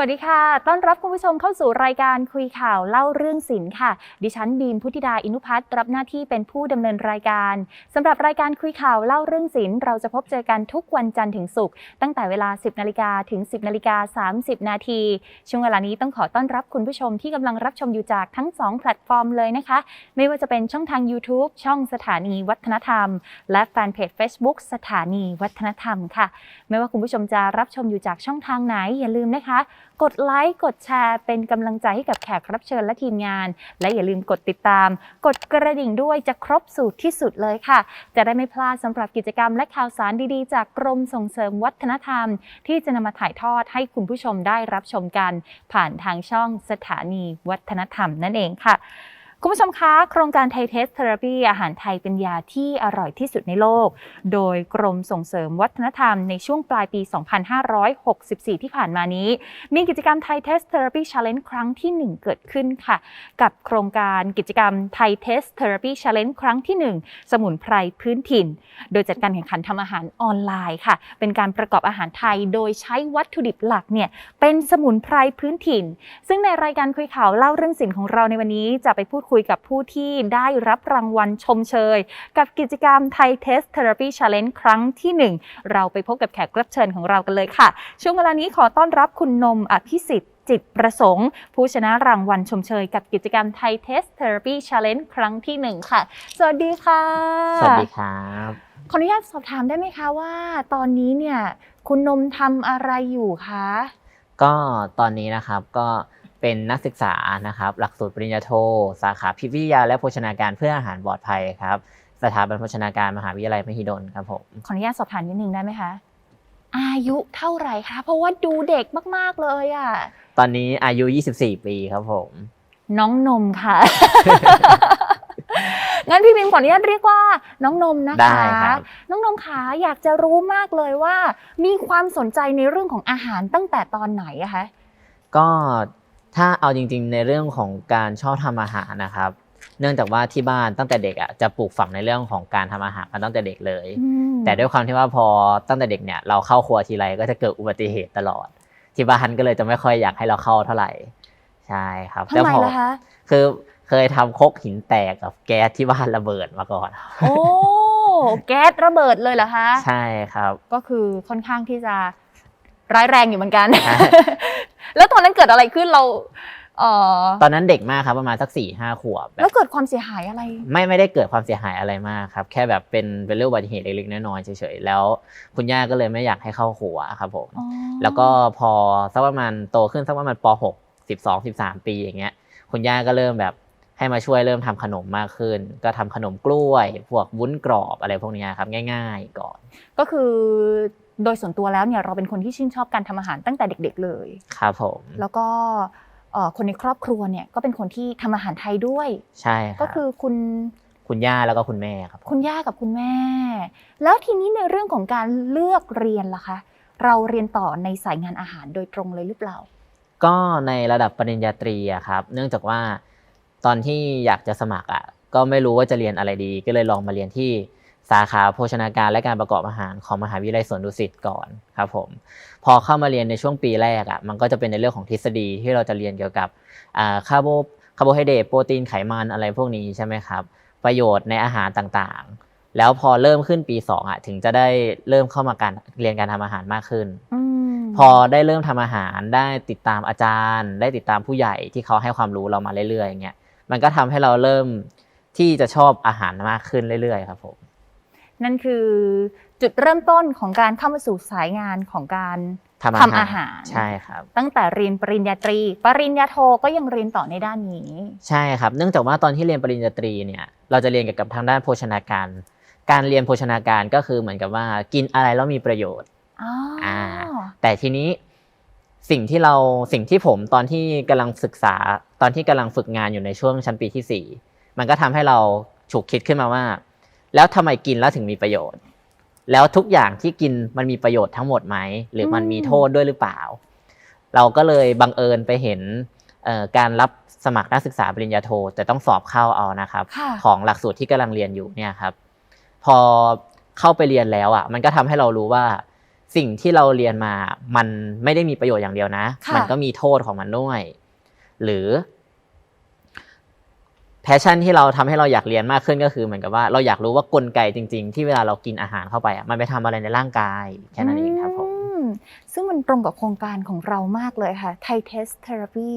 สวัสดีค่ะ ต้อนรับคุณผู้ชมเข้าสู่รายการคุยข่าวเล่าเรื่องศิลป์ค่ะ ดิฉันบีมพุทธิดาอินุพัฒน์รับหน้าที่เป็นผู้ดำเนินรายการสำหรับรายการคุยข่าวเล่าเรื่องศิลป์เราจะพบเจอกันทุกวันจันทร์ถึงศุกร์ตั้งแต่เวลา 10นาฬิกาถึง 10นาฬิกา30 นาทีช่วงเวลานี้ต้องขอต้อนรับคุณผู้ชมที่กำลังรับชมอยู่จากทั้ง 2 แพลตฟอร์มเลยนะคะ ไม่ว่าจะเป็นช่องทาง YouTube ช่องสถานีวัฒนธรรม และแฟนเพจ Facebook สถานีวัฒนธรรมค่ะ ไม่ว่าคุณผู้ชมจะรับชมอยู่จากช่องทางไหนอย่าลืมนะคะ กดไลค์ กดแชร์ เป็นกำลังใจให้กับแขกรับเชิญและทีมงาน และอย่าลืมกดติดตาม กดกระดิ่งด้วยจะครบสูตรที่สุดเลยค่ะ จะได้ไม่พลาดสำหรับกิจกรรมและข่าวสารดีๆ จากกรมส่งเสริมวัฒนธรรม ที่จะนำมาถ่ายทอดให้คุณผู้ชมได้รับชมกัน ผ่านทางช่องสถานีวัฒนธรรมนั่นเองค่ะ คุณผู้ชมคะ โครงการไทยเทสเทอราปีอาหารไทยเป็นยาที่อร่อยที่สุดในโลก โดยกรมส่งเสริมวัฒนธรรมในช่วงปลายปี 2564 ที่ผ่านมานี้ มีกิจกรรมไทยเทสเทอราปีชาเลนจ์ครั้งที่ 1 เกิดขึ้นค่ะ กับโครงการกิจกรรมไทยเทสเทอราปีชาเลนจ์ครั้งที่ 1 สมุนไพรพื้นถิ่น โดยจัดการแข่งขันทำอาหารออนไลน์ค่ะ เป็นการประกอบอาหารไทย โดยใช้วัตถุดิบหลักเนี่ยเป็นสมุนไพรพื้นถิ่น ซึ่งในรายการคุยข่าวเล่าเรื่องสินของเราในวันนี้จะไปพูดคุยกับผู้ที่ได้รับรางวัลชมเชย กับกิจกรรมไทยเทสเทอราปีชาเลนจ์ครั้งที่ 1 เราไปพบกับแขกรับเชิญของเรากันเลยค่ะ ช่วงเวลานี้ขอต้อนรับคุณนมอภิสิทธิ์จิตประสงค์ ผู้ชนะรางวัลชมเชย กับกิจกรรมไทยเทสเทอราปีชาเลนจ์ครั้งที่ 1 ค่ะ สวัสดีค่ะ สวัสดีครับ ขออนุญาตสอบถามได้ไหมคะว่า ตอนนี้เนี่ยคุณนมทำอะไรอยู่คะก็ตอนนี้นะครับก็ เป็นนักศึกษานะครับ หลักสูตรปริญญาโท สาขาพิพิธวิทยาและโภชนาการเพื่ออาหารปลอดภัยครับ สถาบันโภชนาการมหาวิทยาลัยมหิดลครับผม ขออนุญาตสอบถามนิดนึงได้ไหมคะ อายุเท่าไหร่คะ เพราะว่าดูเด็กมาก ๆ เลยอะ่ะ ตอนนี้อายุ 24 ปีครับผม น้องนมค่ะ งั้นพี่บิมขออนุญาตเรียกว่า น้องนมนะได้คะครับ น้องนมขาอยากจะรู้มากเลยว่า มีความสนใจในเรื่องของอาหารตั้งแต่ตอนไหนอะคะ ก็ ถ้าเอาจริง ๆ ในเรื่องของการชอบทำอาหารนะครับ เนื่องจากว่าที่บ้านตั้งแต่เด็กอะจะปลูกฝังในเรื่องของการทำอาหารมาตั้งแต่เด็กเลยอืมแต่ด้วยความที่ว่าพอตั้งแต่เด็กเนี่ยเราเข้าครัวทีไรก็จะเกิดอุบัติเหตุตลอด ที่บ้านก็เลยจะไม่ค่อยอยากให้เราเข้าเท่าไหร่ใช่ครับทำไมพอล่ะคะคือเคยทำครกหินแตกกับแก๊สที่บ้านระเบิดมาก่อนโอ้แก๊สระเบิดเลยเหรอคะ ใช่ครับ ก็คือค่อนข้างที่จะ ร้ายแรงอยู่เหมือนกันใช่แล้วตอนนั้นเกิดอะไรขึ้นเราเออตอนนั้นเด็กมากครับประมาณสักสี่ห้าขวบแบแล้วบเกิดความเสียหายอะไร ไม่ไม่ได้เกิดความเสียหายอะไรมากครับ แค่แบบเป็นเป็นเรื่องอุบัติเหตุเล็กๆน้อยๆเฉยๆแล้วคุณย่าก็เลยไม่อยากให้เข้าครัวครับผม อ๋อแล้วก็พอสักประมาณโตขึ้นสักประมาณป .6 12 13 ปีอย่างเงี้ย คุณย่าก็เริ่มแบบให้มาช่วยเริ่มทำขนมมากขึ้น ก็ทำขนมกล้วย พวกวุ้นกรอบอะไรพวกเนี้ยครับง่าย ๆ ก่อน ก็คือ โดยส่วนตัวแล้วเนี่ยเราเป็นคนที่ชื่นชอบการทำอาหารตั้งแต่เด็ก ๆ เลย ครับผมแล้วก็เอ่อคนในครอบครัวเนี่ยก็เป็นคนที่ทำอาหารไทยด้วย ใช่ครับก็คือคุณคุณย่าแล้วก็คุณแม่ครับผมคุณย่ากับคุณแม่ แล้วทีนี้ในเรื่องของการเลือกเรียนล่ะคะ เราเรียนต่อในสายงานอาหารโดยตรงเลยหรือเปล่า ก็ในระดับปริญญาตรีอะครับ เนื่องจากว่าตอนที่อยากจะสมัครอะก็ไม่รู้ว่าจะเรียนอะไรดี ก็เลยลองมาเรียนที่ สาขาโภชนาการและการประกอบอาหารของมหาวิทยาลัยสวนดุสิตก่อนครับผมพอเข้ามาเรียนในช่วงปีแรกอะมันก็จะเป็นในเรื่องของทฤษฎีที่เราจะเรียนเกี่ยวกับอ่าคาร์โบคาร์โบไฮเดรตโปรตีนไขมันอะไรพวกนี้ใช่ไหมครับประโยชน์ในอาหารต่างๆ แล้วพอเริ่มขึ้นปี2อะถึงจะได้เริ่มเข้ามาการเรียนการทำอาหารมากขึ้นอืมพอได้เริ่มทำอาหารได้ติดตามอาจารย์ ได้ติดตามผู้ใหญ่ที่เขาให้ความรู้เรามาเรื่อยๆอย่างเงี้ยมันก็ทำให้เราเริ่มที่จะชอบอาหารมากขึ้นเรื่อยๆ ครับผม นั่นคือจุดเริ่มต้นของการเข้ามาสู่สายงานของการทำอาทำหารอาหารใช่ครับ ตั้งแต่เรียนปริญญาตรี ปริญญาโทก็ยังเรียนต่อในด้านนี้ ใช่ครับ เนื่องจากว่าตอนที่เรียนปริญญาตรีเนี่ยเราจะเรียนเกี่ยวกับทางด้านโภชนาการ การเรียนโภชนาการก็คือเหมือนกับว่ากินอะไรแล้วมีประโยชน์อ๋อออ่าแต่ทีนี้สิ่งที่เราสิ่งที่ผมตอนที่กำลังศึกษาตอนที่กำลังฝึกงานอยู่ในช่วงชั้นปีที่สี่มันก็ทำให้เราฉุกคิดขึ้นมาว่า แล้วทำไมกินแล้วถึงมีประโยชน์ แล้วทุกอย่างที่กินมันมีประโยชน์ทั้งหมดไหม หรือมันมีโทษด้วยหรือเปล่า เราก็เลยบังเอิญไปเห็นเอ่อการรับสมัครนักศึกษาปริญญาโทแต่ต้องสอบเข้าเอานะครับค่ะของหลักสูตรที่กำลังเรียนอยู่เนี่ยครับ พอเข้าไปเรียนแล้วอะ มันก็ทำให้เรารู้ว่าสิ่งที่เราเรียนมา มันไม่ได้มีประโยชน์อย่างเดียวนะค่ะมันก็มีโทษของมันด้วย หรือ แพชชั่นที่เราทำให้เราอยากเรียนมากขึ้นก็คือเหมือนกับว่าเราอยากรู้ว่ากลไกจริง ๆ ที่เวลาเรากินอาหารเข้าไปอะมันไปทำอะไรในร่างกายแค่นั้นเองครับผมอืมซึ่งมันตรงกับโครงการของเรามากเลยค่ะ Thai Test Therapy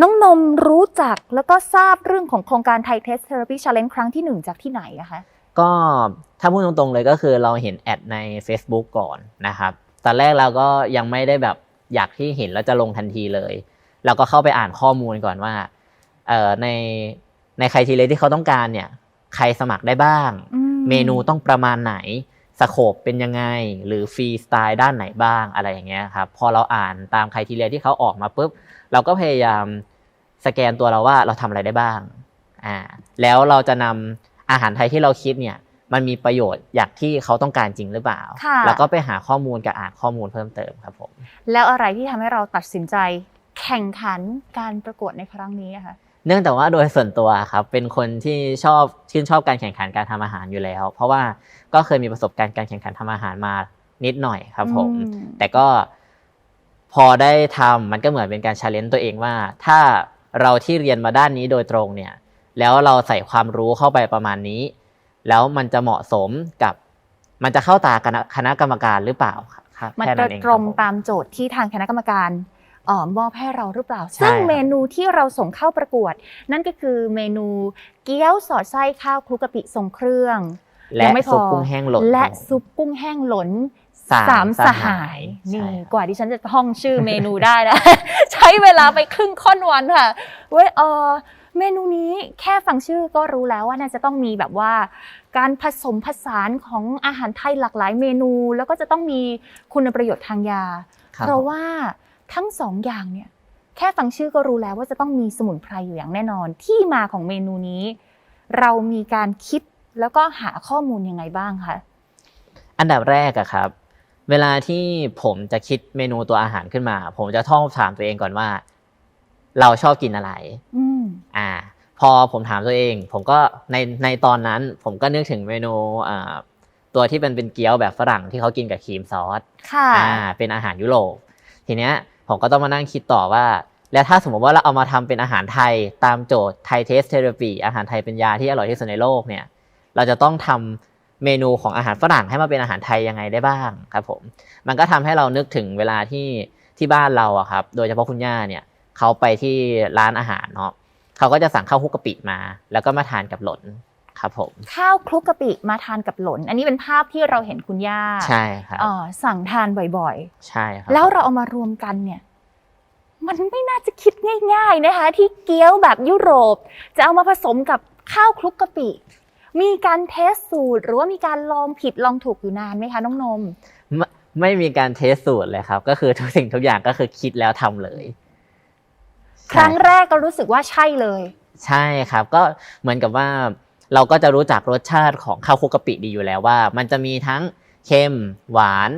น้องนมรู้จักแล้วก็ทราบเรื่องของโครงการ Thai Test Therapy Challenge ครั้งที่หนึ่งจากที่ไหนอะคะก็ถ้าพูดตรงๆเลยก็คือเราเห็นแอดใน Facebook ก่อนนะครับตอนแรกเราก็ยังไม่ได้แบบอยากที่เห็นแล้วจะลงทันทีเลย เราก็เข้าไปอ่านข้อมูลก่อนว่าเอ่อใน ในใครทีเลที่เขาต้องการเนี่ยใครสมัครได้บ้างอืเมนูต้องประมาณไหนสโคปเป็นยังไง หรือฟรีสไตล์ด้านไหนบ้างอะไรอย่างเงี้ยครับพอเราอ่านตามใครทีเลที่เขาออกมาปุ๊บเราก็พยายามสแกนตัวเราว่าเราทำอะไรได้บ้างอ่าแล้วเราจะนำอาหารไทยที่เราคิดเนี่ยมันมีประโยชน์อย่างที่เขาต้องการจริงหรือเปล่าค่ะแล้วก็ไปหาข้อมูลกับอ่านข้อมูลเพิ่มเติมครับผมแล้วอะไรที่ทำให้เราตัดสินใจแข่งขันการประกวดในครั้งนี้อะคะ เนื่องจากว่าโดยส่วนตัวครับเป็นคนที่ชอบชื่นชอบการแข่งขันการทำอาหารอยู่แล้ว เพราะว่าก็เคยมีประสบการณ์การแข่งขันทำอาหารมานิดหน่อยครับผมอืมแต่ก็พอได้ทำมันก็เหมือนเป็นการชาเลนจ์ตัวเองว่า ถ้าเราที่เรียนมาด้านนี้โดยตรงเนี่ย แล้วเราใส่ความรู้เข้าไปประมาณนี้ แล้วมันจะเหมาะสมกับ มันจะเข้าตาคณะคณะกรรมการหรือเปล่าครับมันแค่จะเองตรงคบผมตามโจทย์ที่ทางคณะกรรมการเอ่อ มอบให้เราหรือเปล่าใช่ซึ่งครับเมนูที่เราส่งเข้าประกวด นั่นก็คือเมนูเกี๊ยวสอดไส้ข้าวคลุกกะปิทรงเครื่องและยังไม่พอซุปกุ้งแห้งหล่นและครับผมซุปกุ้งแห้งหล่นสามสสหาหายยนี่ใช่ครับกว่าที่ฉันจะท่องชื่อเมนูได้นะใช้เวลาไปครึ่งค่อนวันค่ะเว้ยเออเมนูนี้แค่ฟังชื่อก็รู้แล้วว่าน่าจะต้องมีแบบว่า การผสมผสานของอาหารไทยหลากหลายเมนู แล้วก็จะต้องมีคุณประโยชน์ทางยาครับเพราะว่า ทั้งสองอย่างเนี่ยแค่ฟังชื่อก็รู้แล้วว่าจะต้องมีสมุนไพรอยู่อย่างแน่นอน ที่มาของเมนูนี้ เรามีการคิดแล้วก็หาข้อมูลยังไงบ้างคะอันดับแรกอะครับ เวลาที่ผมจะคิดเมนูตัวอาหารขึ้นมา ผมจะท่องถามตัวเองก่อนว่า เราชอบกินอะไรอืมอ่า พอผมถามตัวเอง ผมก็ในในตอนนั้น ผมก็นึกถึงเมนูอ่าตัวที่เป็นเป็นเกี๊ยวแบบฝรั่งที่เขากินกับครีมซอสค่ะอ่าเป็นอาหารยุโรปทีเนี้ย ผมก็ต้องมานั่งคิดต่อว่า แล้วถ้าสมมติว่าเราเอามาทำเป็นอาหารไทยตามโจทย์ไทยเทสเทอราปีอาหารไทยเป็นยาที่อร่อยที่สุดในโลกเนี่ยเราจะต้องทำเมนูของอาหารฝรั่งให้มาเป็นอาหารไทยยังไงได้บ้างครับผมมันก็ทำให้เรานึกถึงเวลาที่ที่บ้านเราอะครับ โดยเฉพาะคุณย่าเนี่ยเขาไปที่ร้านอาหารเนาะเขาก็จะสั่งข้าวคุกกะปิมา แล้วก็มาทานกับหลน ครับผมข้าวคลุกกะปิมาทานกับหลน อันนี้เป็นภาพที่เราเห็นคุณย่าใช่ครับเอ่อสั่งทานบ่อยใช่ครับๆแล้วเราเอามารวมกันเนี่ย มันไม่น่าจะคิดง่าย ๆนะคะ ที่เกี๊ยวแบบยุโรป จะเอามาผสมกับข้าวคลุกกะปิมีการเทสสูตร หรือว่ามีการลองผิดลองถูกอยู่นานไหมคะน้องนมไม่ไม่มีการเทสสูตรเลยครับ ก็คือทุกสิ่งทุกอย่างก็คือคิดแล้วทำเลย ครั้งแรกก็รู้สึกว่าใช่เลย ใช่ครับ ก็เหมือนกับว่า เราก็จะรู้จักรสชาติของข้าวคลุกกะปิดีอยู่แล้วว่า มันจะมีทั้งเค็มหวาน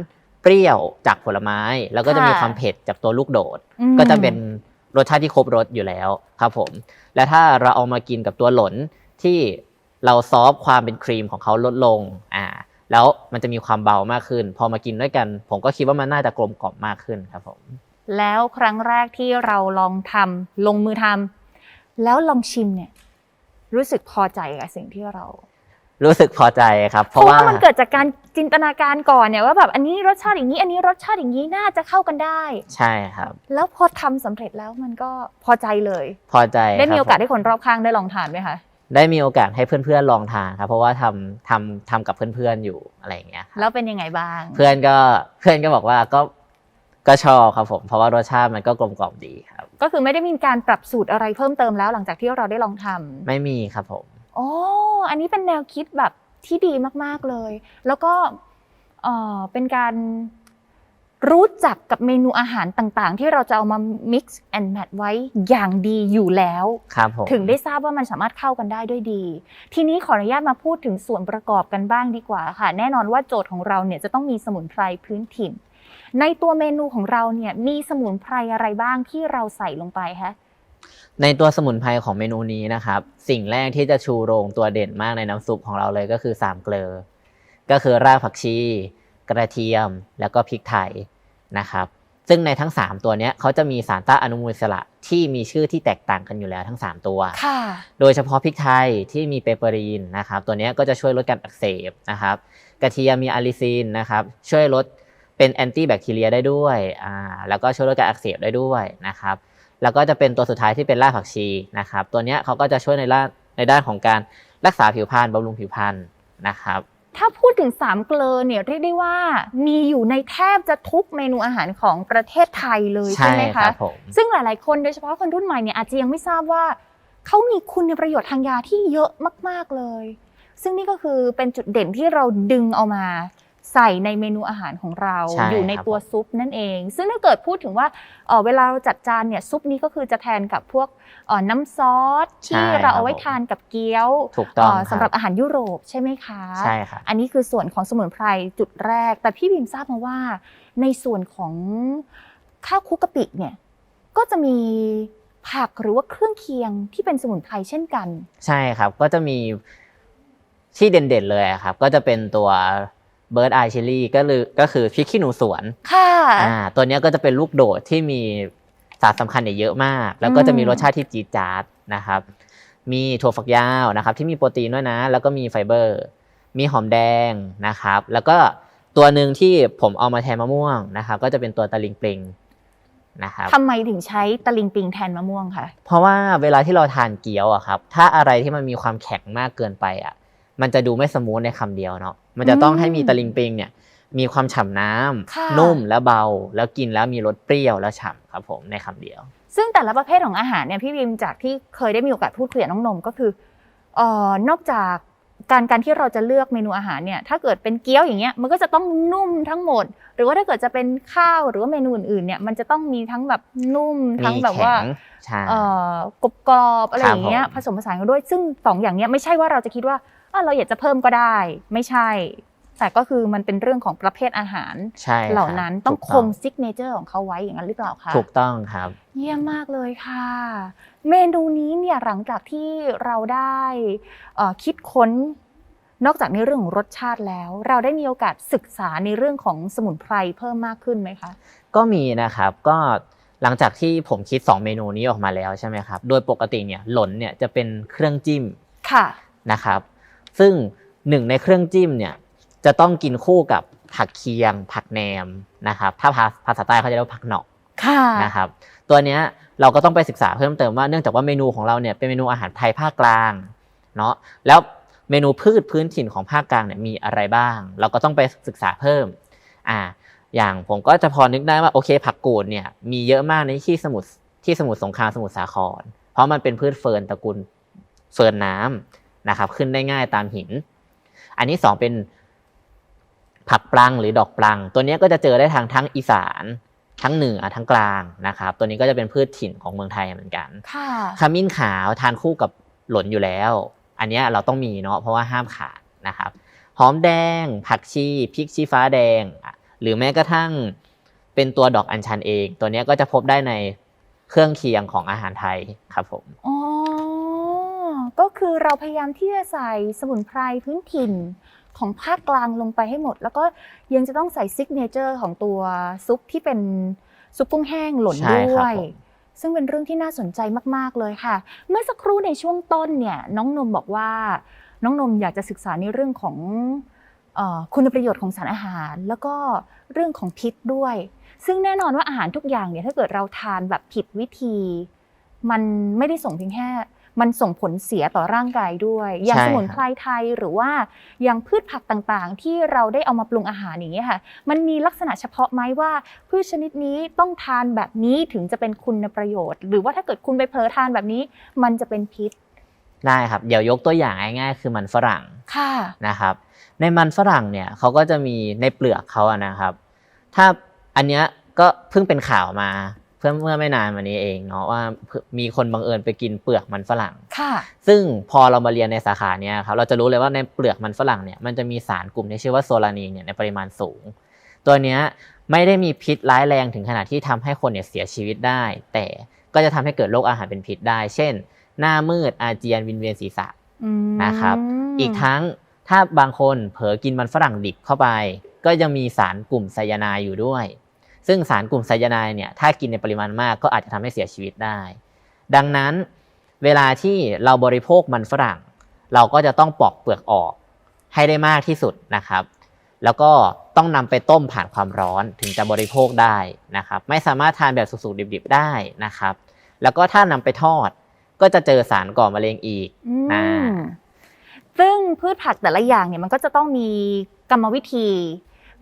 เปรี้ยวจากผลไม้ แล้วก็จะมีค่ะความเผ็ดจากตัวลูกโดดอืมก็จะเป็นรสชาติที่ครบรสอยู่แล้วครับผม และถ้าเราเอามากินกับตัวหลนที่เราซอฟต์ความเป็นครีมของเขาลดลงอ่าแล้วมันจะมีความเบามากขึ้น พอมากินด้วยกัน ผมก็คิดว่ามันน่าจะกลมกล่อมมากขึ้นครับผม แล้วครั้งแรกที่เราลองทำลงมือทำแล้วลองชิมเนี่ย รู้สึกพอใจกับสิ่งที่เรา รู้สึกพอใจครับ เพเพราะราะว่าว่ามันเกิดจากการจินตนาการก่อนเนี่ยว่าแบบอันนี้รสชาติอย่างนี้ อันนี้รสชาติอย่างนี้น่าจะเข้ากันได้ ใช่ครับ แล้วพอทำสำเร็จแล้วมันก็พอใจเลย พอใจได้มีครับโอกาสผให้คนรอบข้างได้ลองทานไหมคะ ได้มีโอกาสให้เพื่อนๆลองทานครับ เพราะว่าทำทำทำกับเพื่อนๆอยู่อะไรอย่างเงี้ยครับแล้วเป็นยังไงบ้าง เพื่อนก็เพื่อนก็บอกว่าก็ ก็ชอบครับผม เพราะว่ารสชาติมันก็กลมกล่อมดีครับ ก็คือไม่ได้มีการปรับสูตรอะไรเพิ่มเติมแล้วหลังจากที่เราได้ลองทำไม่มีครับผมอ๋ออันนี้เป็นแนวคิดแบบที่ดีมากๆเลย แล้วก็เอ่อเป็นการรู้จักกับเมนูอาหารต่างๆ ที่เราจะเอามา mix and match ไว้อย่างดีอยู่แล้ว ครับผม ถึงได้ทราบว่ามันสามารถเข้ากันได้ด้วยดี ทีนี้ขออนุญาตมาพูดถึงส่วนประกอบกันบ้างดีกว่าค่ะ แน่นอนว่าโจทย์ของเราเนี่ยจะต้องมีสมุนไพรพื้นถิ่น ในตัวเมนูของเราเนี่ยมีสมุนไพรอะไรบ้างที่เราใส่ลงไปคะในตัวสมุนไพรของเมนูนี้นะครับ สิ่งแรกที่จะชูโรงตัวเด่นมากในน้ำซุปของเราเลยก็คือสามเกลอก็คือรากผักชี กระเทียม แล้วก็พริกไทยนะครับ ซึ่งในทั้ง 3 ตัวเนี้ยเขาจะมีสารต้านอนุมูลอิสระที่มีชื่อที่แตกต่างกันอยู่แล้วทั้ง 3 ตัวค่ะโดยเฉพาะพริกไทยที่มีเปเปอรีนนะครับ ตัวเนี้ยก็จะช่วยลดการอักเสบนะครับ กระเทียมมีอะลิซินนะครับ ช่วยลด เป็นแอนตี้แบคทีเรียได้ด้วยอ่าแล้วก็ช่วยลดการอักเสบได้ด้วยนะครับ แล้วก็จะเป็นตัวสุดท้ายที่เป็นรากผักชีนะครับ ตัวเนี้ยเขาก็จะช่วยในด้านในด้านของการรักษาผิวพรรณบำรุงผิวพรรณนะครับถ้าพูดถึงสามเกลอเนี่ยเรียกได้ว่ามีอยู่ในแทบจะทุกเมนูอาหารของประเทศไทยเลยใช่ไหมคคะรับผมซึ่งหลาย ๆ คนโดยเฉพาะคนรุ่นใหม่เนี่ยอาจจะยังไม่ทราบว่าเขามีคุณประโยชน์ทางยาที่เยอะมาก ๆ เลย ซึ่งนี่ก็คือเป็นจุดเด่นที่เราดึงเอามา ใส่ในเมนูอาหารของเราใช่อยู่ในครับตัวซุปนั่นเอง ซึ่งถ้าเกิดพูดถึงว่าเอ่อเวลาเราจัดจานเนี่ยซุปนี้ก็คือจะแทนกับพวกเอ่อน้ำซอสที่เราเอาไว้ทานกับเกี๊ยวถูกต้องเอ่อสำหรับอาหารยุโรปใช่ไหมคะ ใช่ครับ อันนี้คือส่วนของสมุนไพรจุดแรก แต่พี่บิมทราบมาว่า ในส่วนของข้าวคลุกกะปิเนี่ยก็จะมีผักหรือว่าเครื่องเคียงที่เป็นสมุนไพรเช่นกัน ใช่ครับก็จะมีที่เด่นๆเลยอะครับ ก็จะเป็นตัว เบิร์ดไอชิลี่ก็คือก็คือพริกขี้หนูสวนค่ะอ่าตัวเนี้ยก็จะเป็นลูกโดดที่มีสารสำคัญเนี่ยเยอะมาก แล้วก็จะมีอืมรสชาติที่จี๊ดจ๊าดนะครับ มีถั่วฝักยาวนะครับ ที่มีโปรตีนด้วยนะ แล้วก็มีไฟเบอร์ มีหอมแดงนะครับ แล้วก็ตัวหนึ่งที่ผมเอามาแทนมะม่วงนะครับ ก็จะเป็นตัวตะลิงปลิงนะครับทำไมถึงใช้ตะลิงปิงแทนมะม่วงคะเพราะว่าเวลาที่เราทานเกี๊ยวอะครับ ถ้าอะไรที่มันมีความแข็งมากเกินไปอะ มันจะดูไม่สมูทในคำเดียวเนาะมันจะต้องให้มีตะลิงปิงเนี่ยมีความฉ่ำน้ำค่ะนุ่มและเบา แล้วกินแล้วมีรสเปรี้ยวและฉ่ำครับผมในคำเดียว ซึ่งแต่ละประเภทของอาหารเนี่ยพี่บิมจากที่เคยได้มีโอกาสพูดคุยกับน้องนมก็คือเอ่อนอกจากการการที่เราจะเลือกเมนูอาหารเนี่ยถ้าเกิดเป็นเกี๊ยวอย่างเงี้ยมันก็จะต้องนุ่มทั้งหมด หรือว่าถ้าเกิดจะเป็นข้าวหรือว่าเมนูอื่นๆเนี่ยมันจะต้องมีทั้งแบบนุ่มทั้งมีแบบว่าแข็งใช่เอ่อกรอบกรอบๆอะไรอย่างเงี้ยครับผมผสมผสานกันด้วย ซึ่งสองอย่างเนี้ยไม่ใช่ว่าเราจะคิดว่าอะ เราอยากจะเพิ่มก็ได้ ไม่ใช่ แต่ก็คือมันเป็นเรื่องของประเภทอาหาร ใช่ครับเหล่านั้นต้องถูกคงซิกเนเจอร์ของเขาไว้อย่างนั้นหรือเปล่าคะถูกต้องครับ เยี่ยมมากเลยค่ะ เมนูนี้เนี่ยหลังจากที่เราได้เอ่อคิดค้นนอกจากในเรื่องของรสชาติแล้ว เราได้มีโอกาสศึกษาในเรื่องของสมุนไพรเพิ่มมากขึ้นไหมคะ ก็มีนะครับก็หลังจากที่ผมคิด 2 เมนูนี้ออกมาแล้วใช่ไหมครับ โดยปกติเนี่ยหล่นเนี่ยจะเป็นเครื่องจิ้มค่ะนะครับ ซึ่งหนึ่งในเครื่องจิ้มเนี่ยจะต้องกินคู่กับผักเคียง ผักแหนมนะครับ ถ้าภาภาษาใต้เขาจะเรียกว่าผักหนอกค่ะนะครับ ตัวเนี้ยเราก็ต้องไปศึกษาเพิ่มเติมว่าเนื่องจากว่าเมนูของเราเนี่ยเป็นเมนูอาหารไทยภาคกลางเนาะแล้วเมนูพืชพื้นถิ่นของภาคกลางเนี่ยมีอะไรบ้าง เราก็ต้องไปศึกษาเพิ่มอ่าอย่างผมก็จะพอนึกได้ว่าโอเค ผักกูดเนี่ยมีเยอะมากในที่สมุทรที่สมุทรสงครามสมุทรสาคร เพราะมันเป็นพืชเฟิร์นตระกูลเฟิร์นน้ำ นะครับขึ้นได้ง่ายตามหิน อันนี้สองเป็นผักปลังหรือดอกปลัง ตัวเนี้ยก็จะเจอได้ทางทั้งอีสานทั้งเหนือทั้งกลางนะครับ ตัวนี้ก็จะเป็นพืชถิ่นของเมืองไทยเหมือนกันค่ะขมิ้นขาวทานคู่กับหล่นอยู่แล้ว อันเนี้ยเราต้องมีเนาะเพราะว่าห้ามขาดนะครับหอมแดง ผักชีพริกชี้ฟ้าแดงอะหรือแม้กระทั่งเป็นตัวดอกอัญชันเอง ตัวเนี้ยก็จะพบได้ในเครื่องเคียงของอาหารไทยครับผมอ๋อ ก็คือเราพยายามที่จะใส่สมุนไพรพื้นถิ่นของภาคกลางลงไปให้หมด แล้วก็ยังจะต้องใส่ซิกเนเจอร์ของตัวซุปที่เป็นซุปกุ้งแห้งหล่นใช่ด้ครัวบยผมซึ่งเป็นเรื่องที่น่าสนใจมากๆเลยค่ะ เมื่อสักครู่ในช่วงต้นเนี่ยน้องนมบอกว่า น้องนมอยากจะศึกษาในเรื่องของเออคุณประโยชน์ของสารอาหาร แล้วก็เรื่องของพิษด้วย ซึ่งแน่นอนว่าอาหารทุกอย่างเนี่ยถ้าเกิดเราทานแบบผิดวิธี มันไม่ได้ส่งเพียงแค่ มันส่งผลเสียต่อร่างกายด้วย อย่างใช่สมุนครับไพรไทยหรือว่าอย่างพืชผักต่างๆ ที่เราได้เอามาปรุงอาหารอย่างเงี้ยค่ะ มันมีลักษณะเฉพาะไหมว่า พืชชนิดนี้ต้องทานแบบนี้ถึงจะเป็นคุณประโยชน์ หรือว่าถ้าเกิดคุณไปเผลอทานแบบนี้ มันจะเป็นพิษได้ครับเดี๋ยวยกตัวอย่างง่ายๆคือมันฝรั่งค่ะนะครับ ในมันฝรั่งเนี่ยเขาก็จะมีในเปลือกเขาอะนะครับ ถ้าอันเนี้ยก็เพิ่งเป็นข่าวมา เพื่อเมื่อไม่นานมานี้เองเนาะว่ามีคนบังเอิญไปกินเปลือกมันฝรั่งค่ะ ซึ่งพอเรามาเรียนในสาขาเนี้ยครับเราจะรู้เลยว่าในเปลือกมันฝรั่งเนี่ยมันจะมีสารกลุ่มที่ชื่อว่าโซลานีนเนี่ยในปริมาณสูง ตัวเนี้ยไม่ได้มีพิษร้ายแรงถึงขนาดที่ทำให้คนเนี่ยเสียชีวิตได้ แต่ก็จะทำให้เกิดโรคอาหารเป็นพิษได้ เช่น หน้ามืดอาเจียนวินเวียนศีรษะอืมนะครับ อีกทั้งถ้าบางคนเผลอกินมันฝรั่งดิบเข้าไป ก็ยังมีสารกลุ่มไซยาไนด์อยู่ด้วย ซึ่งสารกลุ่มไซยาไนด์เนี่ยถ้ากินในปริมาณมากก็อาจจะทำให้เสียชีวิตได้ ดังนั้นเวลาที่เราบริโภคมันฝรั่ง เราก็จะต้องปอกเปลือกออกให้ได้มากที่สุดนะครับ แล้วก็ต้องนำไปต้มผ่านความร้อนถึงจะบริโภคได้นะครับ ไม่สามารถทานแบบสุกๆดิบๆได้นะครับ แล้วก็ถ้านำไปทอดก็จะเจอสารก่อมะเร็งอีกอือ่ามซึ่งพืชผักแต่ละอย่างเนี่ยมันก็จะต้องมีกรรมวิธี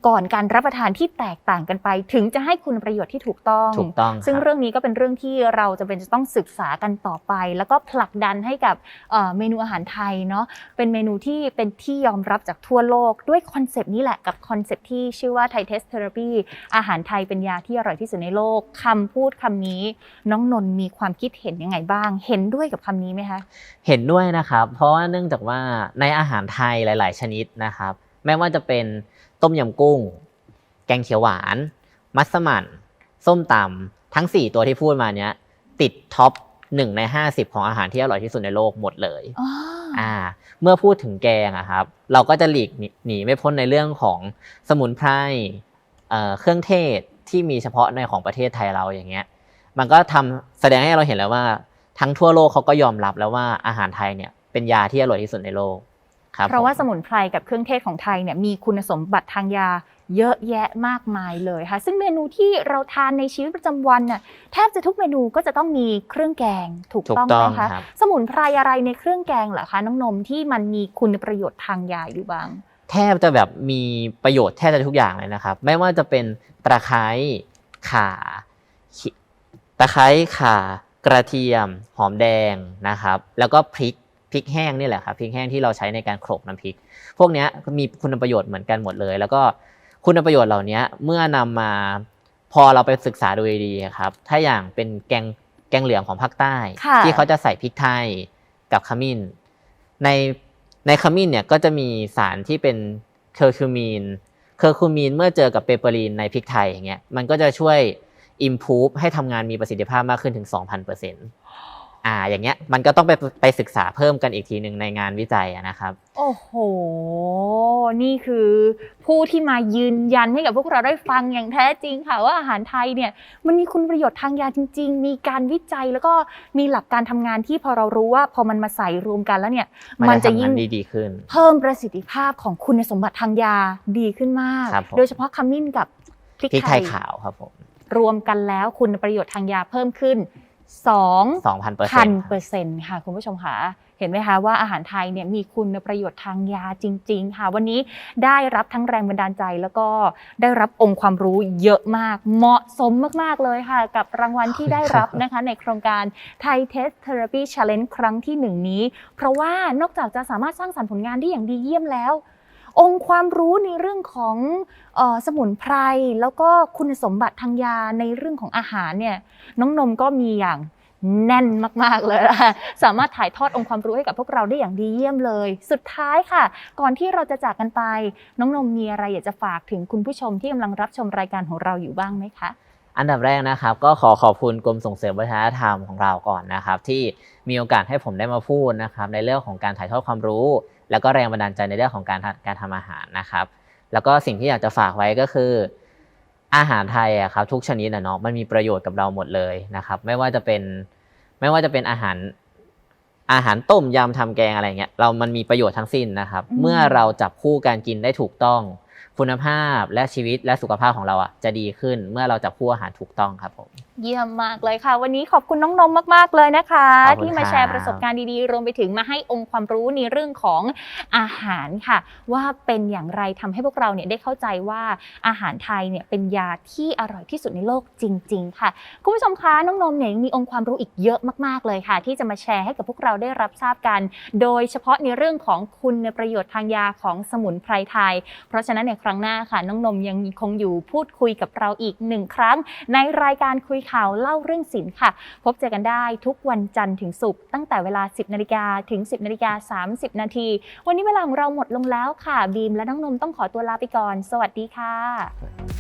ก่อนการรับประทานที่แตกต่างกันไป ถึงจะให้คุณประโยชน์ที่ถูกต้อง ถูกต้องซึ่งครับ เรื่องนี้ก็เป็นเรื่องที่เราจะเป็นจะต้องศึกษากันต่อไป แล้วก็ผลักดันให้กับเอ่อเมนูอาหารไทยเนาะเป็นเมนูที่เป็นที่ยอมรับจากทั่วโลก ด้วยคอนเซปต์นี้แหละกับคอนเซปต์ที่ชื่อว่าไทยเทสเทอราปีอาหารไทยเป็นยาที่อร่อยที่สุดในโลกคำพูดคำนี้ น้องนนท์มีความคิดเห็นยังไงบ้าง เห็นด้วยกับคำนี้ไหมคะ เห็นด้วยนะครับ เพราะว่าเนื่องจากว่าในอาหารไทยหลาย ๆ ชนิดนะครับ ไม่ว่าจะเป็น ต้มยำกุ้ง แกงเขียวหวาน มัสมั่น ส้มตำทั้ง 4 ตัวที่พูดมาเนี้ยติดท็อป1ใน 50 ของอาหารที่อร่อยที่สุดในโลกหมดเลยอ๋ออ่า เมื่อพูดถึงแกงอะครับ เราก็จะหลีกหนีหนีไม่พ้นในเรื่องของสมุนไพรเอ่อเครื่องเทศที่มีเฉพาะในของประเทศไทยเราอย่างเงี้ย มันก็ทำแสดงให้เราเห็นแล้วว่า ทั้งทั่วโลกเขาก็ยอมรับแล้วว่าอาหารไทยเนี่ยเป็นยาที่อร่อยที่สุดในโลกครับ เพราะว่าผมสมุนไพรกับเครื่องเทศของไทยเนี่ยมีคุณสมบัติทางยาเยอะแยะมากมายเลยค่ะ ซึ่งเมนูที่เราทานในชีวิตประจำวันน่ะแทบจะทุกเมนูก็จะต้องมีเครื่องแกงถูกถูกต้องต้ไหอมงคะครับสมุนไพรอะไรในเครื่องแกงเหรอคะน้องนมที่มันมีคุณประโยชน์ทางยาอยู่บ้าง แทบจะแบบมีประโยชน์แทบจะทุกอย่างเลยนะครับ ไม่ว่าจะเป็นตะไคร้ข่าขิตะไคร้ข่ากระเทียม หอมแดงนะครับ แล้วก็พริก พริกแห้งนี่แหละครับพริกแห้งที่เราใช้ในการโขลกน้ำพริก พวกเนี้ยมีคุณประโยชน์เหมือนกันหมดเลย แล้วก็คุณประโยชน์เหล่านี้เมื่อนำมาพอเราไปศึกษาดูดีๆครับ ถ้าอย่างเป็นแกงแกงเหลืองของภาคใต้ค่ะที่เขาจะใส่พริกไทยกับขมิ้น ในในขมิ้นเนี่ยก็จะมีสารที่เป็นเคอร์คูมีนเคอร์คูมีนเมื่อเจอกับเปเปอรีนในพริกไทยอย่างเงี้ยมันก็จะช่วย improve ให้ทำงานมีประสิทธิภาพมากขึ้นถึง 2,000%อ่าอย่างเงี้ยมันก็ต้องไปไปศึกษาเพิ่มกันอีกทีหนึ่งในงานวิจัยอะนะครับ โอ้โห นี่คือผู้ที่มายืนยันให้กับพวกเราได้ฟังอย่างแท้จริงค่ะว่าอาหารไทยเนี่ยมันมีคุณประโยชน์ทางยาจริง ๆ มีการวิจัยแล้วก็มีหลักการทำงานที่พอเรารู้ว่าพอมันมาใส่รวมกันแล้วเนี่ย มันจะยิ่งทำาดีๆขึ้น เพิ่มประสิทธิภาพของคุณสมบัติทางยาดีขึ้นมากครับผมโดยเฉพาะขมิ้นกับพริกพริกไทไทยยขาวครับผมรวมกันแล้วคุณประโยชน์ทางยาเพิ่มขึ้น 2 2,000เปอร์เซ็พันนต์เปอร์เซ็นต์ค่ะคุณผู้ชมค่ะ เห็นไหมคะว่าอาหารไทยเนี่ยมีคุณประโยชน์ทางยาจริง ๆ ค่ะ วันนี้ได้รับทั้งแรงบันดาลใจ แล้วก็ได้รับองค์ความรู้เยอะมาก เหมาะสมมากๆเลยค่ะ กับรางวัลที่ได้รับนะคะ ในโครงการ Thai Test Therapy Challenge ครั้งที่หนึ่งนี้ เพราะว่านอกจากจะสามารถสร้างสรรค์ผลงานได้อย่างดีเยี่ยมแล้ว องค์ความรู้ในเรื่องของออสมุนไพรแล้วก็คุณสมบัติทางยาในเรื่องของอาหารเนี่ยน้องนมก็มีอย่างแน่นมากๆเลยนะคะสามารถถ่ายทอดองค์ความรู้ให้กับพวกเราได้อย่างดีเยี่ยมเลย สุดท้ายค่ะ ก่อนที่เราจะจากกันไป น้องนมมีอะไรอยากจะฝากถึงคุณผู้ชมที่กำลังรับชมรายการของเราอยู่บ้างไหมคะ อันดับแรกนะครับ ก็ขอขอบคุณกรมส่งเสริมวัฒนธรรมของเราก่อนนะครับ ที่มีโอกาสให้ผมได้มาพูดนะครับ ในเรื่องของการถ่ายทอดความรู้ แล้วก็แรงบันดาลใจในเรื่องของการทำการทำอาหารนะครับ แล้วก็สิ่งที่อยากจะฝากไว้ก็คืออาหารไทยอะครับทุกชนิดนะเนาะมันมีประโยชน์กับเราหมดเลยนะครับไม่ว่าจะเป็นไม่ว่าจะเป็นอาหารอาหารต้มยำทำแกงอะไรเงี้ยเรามันมีประโยชน์ทั้งสิ้นนะครับอืมเมื่อเราจับคู่การกินได้ถูกต้อง คุณภาพและชีวิตและสุขภาพของเราอะจะดีขึ้นเมื่อเราจับคู่อาหารถูกต้องครับผม เยี่ยมมากเลยค่ะ วันนี้ขอบคุณน้องนมมาก ๆ เลยนะคะ ขอบคุณที่มาครับแชร์ประสบการณ์ดีๆ รวมไปถึงมาให้องค์ความรู้ในเรื่องของอาหารค่ะ ว่าเป็นอย่างไรทำให้พวกเราเนี่ยได้เข้าใจว่าอาหารไทยเนี่ยเป็นยาที่อร่อยที่สุดในโลกจริง ๆ ค่ะ คุณผู้ชมคะน้องนมเนี่ยยังมีองค์ความรู้อีกเยอะมากๆเลยค่ะ ที่จะมาแชร์ให้กับพวกเราได้รับทราบกัน โดยเฉพาะในเรื่องของคุณประโยชน์ทางยาของสมุนไพรไทย เพราะฉะนั้นในครั้งหน้าค่ะน้องนมยังคงอยู่พูดคุยกับเราอีกหนึ่งครั้ง ในรายการคุยข่าวเล่าเรื่องศิลป์ค่ะ พบเจอกันได้ทุกวันจันทร์ถึงศุกร์ตั้งแต่เวลา 10นาฬิกาถึง 10นาฬิกา30 นาที วันนี้เวลาของเราหมดลงแล้วค่ะ บีมและน้องนมต้องขอตัวลาไปก่อน สวัสดีค่ะ